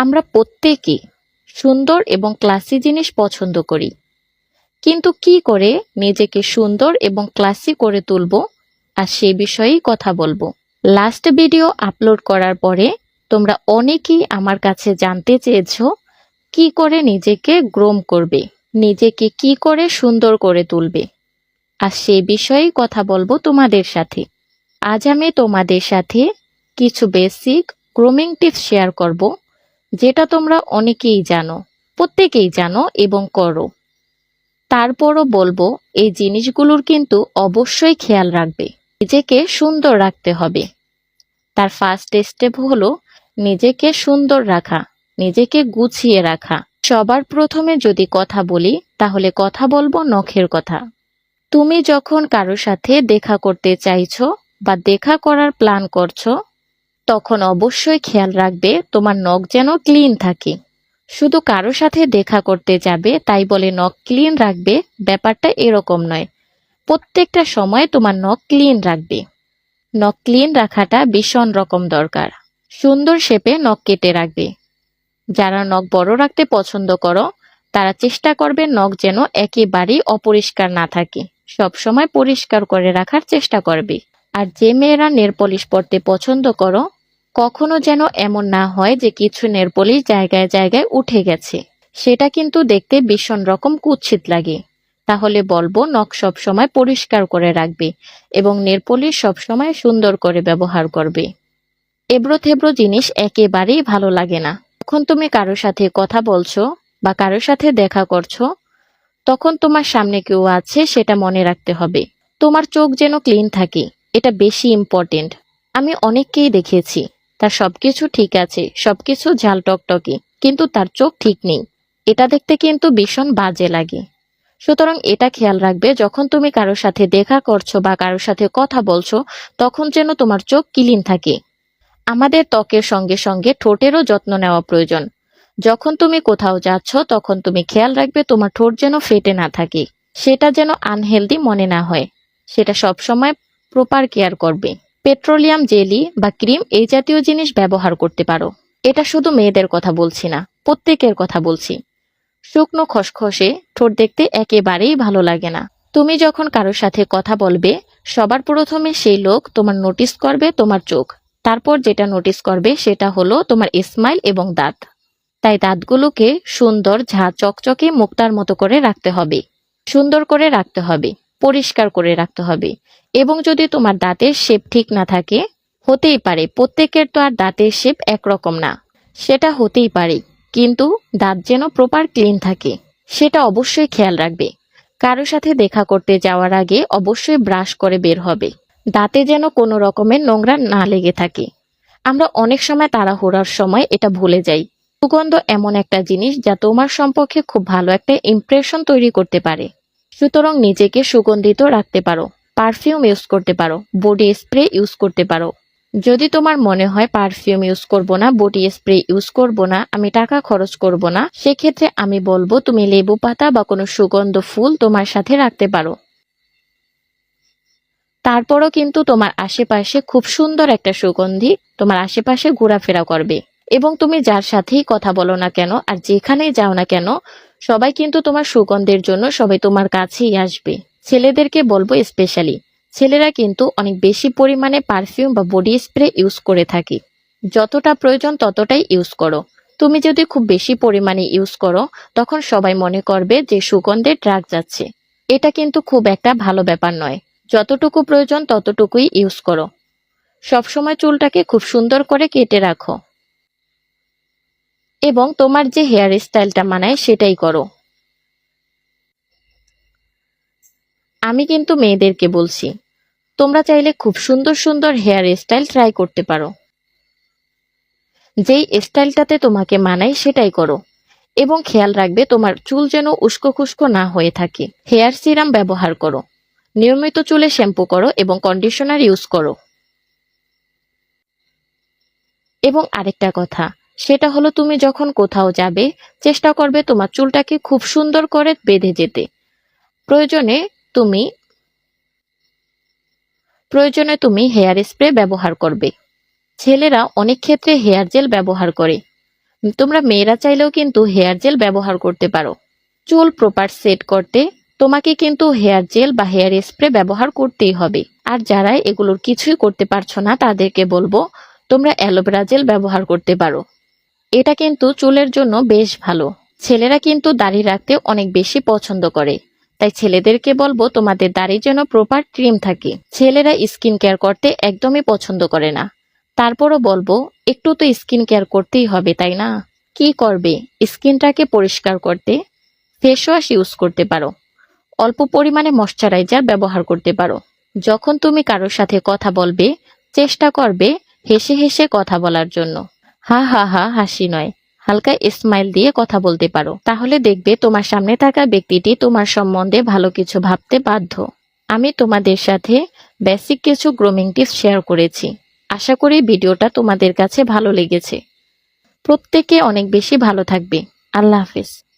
আমরা প্রত্যেকেই সুন্দর এবং ক্লাসি জিনিস পছন্দ করি। কিন্তু কি করে নিজেকে সুন্দর এবং ক্লাসি করে তুলব? আর সে বিষয়েই কথা বলব। লাস্ট ভিডিও আপলোড করার পরে তোমরা অনেকেই আমার কাছে জানতে চেয়েছো, কি করে নিজেকে গ্রোম করবে? নিজেকে কি করে সুন্দর করে তুলবে? আর সে বিষয়েই কথা বলব তোমাদের সাথে। আজ আমি তোমাদের সাথে কিছু বেসিক গ্রুমিং টিপস শেয়ার করব। যেটা তোমরা অনেকেই জানো, প্রত্যেকেই জানো এবং করো। তারপরও বলব, এই জিনিসগুলোর কিন্তু অবশ্যই খেয়াল রাখবে। নিজেকে সুন্দর রাখতে হবে। তার ফার্স্ট স্টেপ হলো নিজেকে সুন্দর রাখা, নিজেকে গুছিয়ে রাখা। সবার প্রথমে যদি কথা বলি, তাহলে কথা বলব নখের কথা। তুমি যখন কারও সাথে দেখা করতে চাইছো বা দেখা করার প্ল্যান করছ তখন অবশ্যই খেয়াল রাখবে তোমার নখ যেন ক্লিন থাকে। শুধু কারও সাথে দেখা করতে যাবে, তাই বলে নখ ক্লিন রাখবে, ব্যাপারটা এরকম নয়। প্রত্যেকটা সময় তোমার নখ ক্লিন রাখবে। নখ ক্লিন রাখাটা ভীষণ রকম দরকার। সুন্দর শেপে নখ কেটে রাখবে। যারা নখ বড় রাখতে পছন্দ করো, তারা চেষ্টা করবে নখ যেন একেবারেই অপরিষ্কার না থাকে। সব সময় পরিষ্কার করে রাখার চেষ্টা করবে। আর যে মেয়েরা নেল পলিশ পরতে পছন্দ করো কখনো যেন এমন না হয় যে কিছু নেল পলিশ জায়গায় জায়গায় উঠে গেছে। সেটা কিন্তু দেখতে ভীষণ রকম কুৎসিত লাগে। তাহলে বলব, নখ সব সময় পরিষ্কার করে রাখবে এবং নেল পলিশ সব সময় সুন্দর করে ব্যবহার করবে। এবড়ো থেবড়ো জিনিস একেবারেই ভালো লাগে না। যখন তুমি কারোর সাথে কথা বলছো বা কারোর সাথে দেখা করছ, তখন তোমার সামনে কেউ আছে সেটা মনে রাখতে হবে। তোমার চোখ যেন ক্লিন থাকে, এটা বেশি ইম্পর্টেন্ট আমি অনেককেই দেখেছি। তার সবকিছু ঠিক আছে, সবকিছু ঝাল টকটকে, কিন্তু তার চোখ ঠিক নেই। এটা দেখতে কিন্তু ভীষণ বাজে লাগে। সুতরাং এটা খেয়াল রাখবে, যখন তুমি কারোর সাথে দেখা করছ বা কারোর সাথে কথা বলছো, তখন যেন তোমার চোখ ক্লিন থাকে। আমাদের ত্বকের সঙ্গে সঙ্গে ঠোঁটেরও যত্ন নেওয়া প্রয়োজন। যখন তুমি কোথাও যাচ্ছ, তখন তুমি খেয়াল রাখবে তোমার ঠোঁট যেন ফেটে না থাকে। সেটা যেন আনহেলদি মনে না হয়। সেটা সব সময় প্রপার কেয়ার করবে। পেট্রোলিয়াম জেলি বা ক্রিম এই জাতীয় জিনিস ব্যবহার করতে পারো। এটা শুধু মেয়েদের কথা বলছি না, প্রত্যেকের কথা বলছি। শুকনো খসখসে ঠোঁট দেখতে একেবারেই ভালো লাগে না। তুমি যখন কারোর সাথে কথা বলবে, সবার প্রথমে সেই লোক তোমার নোটিস করবে তোমার চোখ। তারপর যেটা নোটিস করবে সেটা হলো তোমার স্মাইল এবং দাঁত। তাই দাঁতগুলোকে সুন্দর ঝা চকচকে মুক্তার মতো করে রাখতে হবে। সুন্দর করে রাখতে হবে। পরিষ্কার করে রাখতে হবে। এবং যদি তোমার দাঁতের শেপ ঠিক না থাকে, হতেই পারে, প্রত্যেকের তো আর দাঁতের শেপ একরকম না। সেটা হতেই পারে, কিন্তু দাঁত যেন প্রপার ক্লিন থাকে, সেটা অবশ্যই খেয়াল রাখবে। কারও সাথে দেখা করতে যাওয়ার আগে অবশ্যই ব্রাশ করে বের হবে। দাঁতে যেন কোনো রকমের নোংরা না লেগে থাকে। আমরা অনেক সময় তাড়াহুড়ার সময় এটা ভুলে যাই। সুগন্ধ এমন একটা জিনিস যা তোমার সম্পর্কে খুব ভালো একটা ইমপ্রেশন তৈরি করতে পারে। সুতরাং নিজেকে সুগন্ধিত রাখতে পারো পারফিউম ইউজ করতে পারো বডি স্প্রে ইউজ করতে পারো। যদি তোমার মনে হয় পারফিউম ইউজ করব না বডি স্প্রে ইউজ করব না, আমি টাকা খরচ করব না, সেক্ষেত্রে আমি বলব তুমি লেবু পাতা বা কোনো সুগন্ধ ফুল তোমার সাথে রাখতে পারো। তারপরও কিন্তু তোমার আশেপাশে খুব সুন্দর একটা সুগন্ধি তোমার আশেপাশে ঘোরাফেরা করবে। এবং তুমি যার সাথেই কথা বলো না কেন আর যেখানেই যাও না কেন সবাই কিন্তু তোমার সুগন্ধের জন্য সবাই তোমার কাছেই আসবে। ছেলেদেরকে বলব স্পেশালি ছেলেরা কিন্তু অনেক বেশি পরিমাণে পারফিউম বা বডি স্প্রে ইউজ করে থাকে। যতটা প্রয়োজন ততটাই ইউজ করো। তুমি যদি খুব বেশি পরিমাণে ইউজ করো, তখন সবাই মনে করবে যে সুগন্ধের ড্রাগ যাচ্ছে। এটা কিন্তু খুব একটা ভালো ব্যাপার নয়। যতটুকু প্রয়োজন ততটুকুই ইউজ করো। সবসময় চুলটাকে খুব সুন্দর করে কেটে রাখো। এবং তোমার যে হেয়ার স্টাইলটা মানায় সেটাই করো। আমি কিন্তু মেয়েদেরকে বলছি, তোমরা চাইলে খুব সুন্দর সুন্দর হেয়ার স্টাইল ট্রাই করতে পারো। যেই স্টাইলটাতে তোমাকে মানায় সেটাই করো এবং খেয়াল রাখবে তোমার চুল যেন উস্কো খুস্কো না হয়ে থাকে। হেয়ার সিরাম ব্যবহার করো, নিয়মিত চুলে শ্যাম্পু করো এবং কন্ডিশনার ইউজ করো। এবং আরেকটা কথা সেটা হলো তুমি যখন কোথাও যাবে, চেষ্টা করবে তোমার চুলটাকে খুব সুন্দর করে বেঁধে যেতে। প্রয়োজনে তুমি প্রয়োজনে তুমি হেয়ার স্প্রে ব্যবহার করবে। ছেলেরা অনেক ক্ষেত্রে হেয়ার জেল ব্যবহার করে। তোমরা মেয়েরা চাইলেও কিন্তু হেয়ার জেল ব্যবহার করতে পারো। চুল প্রপার সেট করতে তোমাকে কিন্তু হেয়ার জেল বা হেয়ার স্প্রে ব্যবহার করতেই হবে। আর যারা এগুলোর কিছুই করতে পারছ না তাদেরকে বলব, তোমরা অ্যালোভেরা জেল ব্যবহার করতে পারো। এটা কিন্তু চুলের জন্য বেশ ভালো। ছেলেরা কিন্তু দাড়ি রাখতে অনেক বেশি পছন্দ করে। তাই ছেলেদেরকে বলব, তোমাদের দাড়ি যেন প্রপার ক্রিম থাকে। ছেলেরা স্কিন কেয়ার করতে একদমই পছন্দ করে না। তারপরও বলব, একটু তো স্কিন কেয়ার করতেই হবে, তাই না? কি করবে? স্কিনটাকে পরিষ্কার করতে ফেস ওয়াশ ইউজ করতে পারো। অল্প পরিমাণে ময়শ্চারাইজার ব্যবহার করতে পারো। যখন তুমি কারোর সাথে কথা বলবে, চেষ্টা করবে হেসে হেসে কথা বলার জন্য। হা হা হা, হাসি নয়। হালকা স্মাইল দিয়ে কথা বলতে পারো। তাহলে দেখবে তোমার সামনে থাকা ব্যক্তিটি তোমার সম্বন্ধে ভালো কিছু ভাবতে বাধ্য। আমি তোমাদের সাথে বেসিক কিছু গ্রোমিং টিপস শেয়ার করেছি। আশা করি ভিডিওটা তোমাদের কাছে ভালো লেগেছে। প্রত্যেকে অনেক বেশি ভালো থাকবে। আল্লাহ হাফিজ।